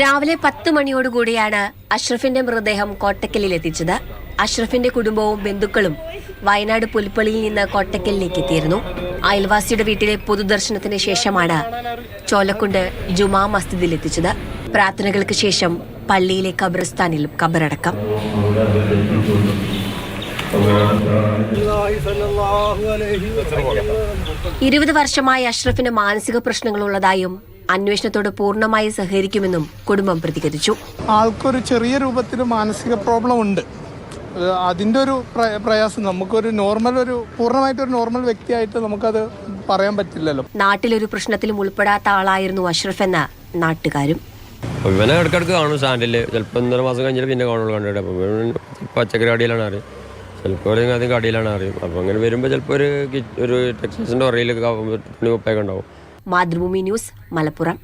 രാവിലെ പത്ത് മണിയോടുകൂടിയാണ് അഷ്റഫിന്റെ മൃതദേഹം കോട്ടക്കലിൽ എത്തിച്ചത് അഷ്റഫിന്റെ കുടുംബവും ബന്ധുക്കളും വയനാട് പുൽപ്പള്ളിയിൽ നിന്ന് കോട്ടക്കലിലേക്ക് എത്തിയിരുന്നു അയൽവാസിയുടെ വീട്ടിലെ പൊതുദർശനത്തിന് ശേഷമാണ് ചോലക്കുണ്ട് ജുമാ മസ്ജിദിൽ എത്തിച്ചത് പ്രാർത്ഥനകൾക്ക് ശേഷം പള്ളിയിലെ ഖബർസ്ഥാനിൽ ഖബറടക്കം. ഇരുപത് വർഷമായി അഷ്റഫിന് മാനസിക പ്രശ്നങ്ങളുള്ളതായും അന്വേഷണത്തോട് പൂർണമായി സഹകരിക്കുമെന്നും കുടുംബം പ്രതികരിച്ചു. ആൾക്കൊരു ചെറിയ രൂപത്തിൽ മാനസിക പ്രോബ്ലം ഉണ്ട്. അത് അതിന്റെ ഒരു പ്ര- പ്രയാസം നമുക്കൊരു നോർമൽ ഒരു പൂർണമായിട്ട് ഒരു നോർമൽ വ്യക്തിയായിട്ട് നമുക്കത് പറയാൻ പറ്റില്ലല്ലോ. നാട്ടിലൊരു പ്രശ്നത്തിലും ഉൾപ്പെടാത്ത ആളായിരുന്നു അഷ്റഫ് എന്ന നാട്ടുകാരും. ഇവനെ ഇടയ്ക്കിടയ്ക്ക് കാണും സ്റ്റാൻഡിൽ ചിലപ്പോൾ ഒന്നര മാസം കഴിഞ്ഞിട്ട് പിന്നെ കാണുള്ളൂ കണ്ടിട്ട്. ഇവൻ പച്ചക്കറി കടയിലാണ് അറിയും. ചിലപ്പോൾ അല്ലെങ്കിൽ ആദ്യം കടയിലാണ് അറിയും. അപ്പോൾ അങ്ങനെ വരുമ്പോൾ ചിലപ്പോൾ ഒരു ഒരു ടെക്സ്റ്റൈൽസിന്റെ ഉറയിലൊക്കെ തുണി കുപ്പയൊക്കെ ഉണ്ടാവും. മാതൃഭൂമി ന്യൂസ് മലപ്പുറം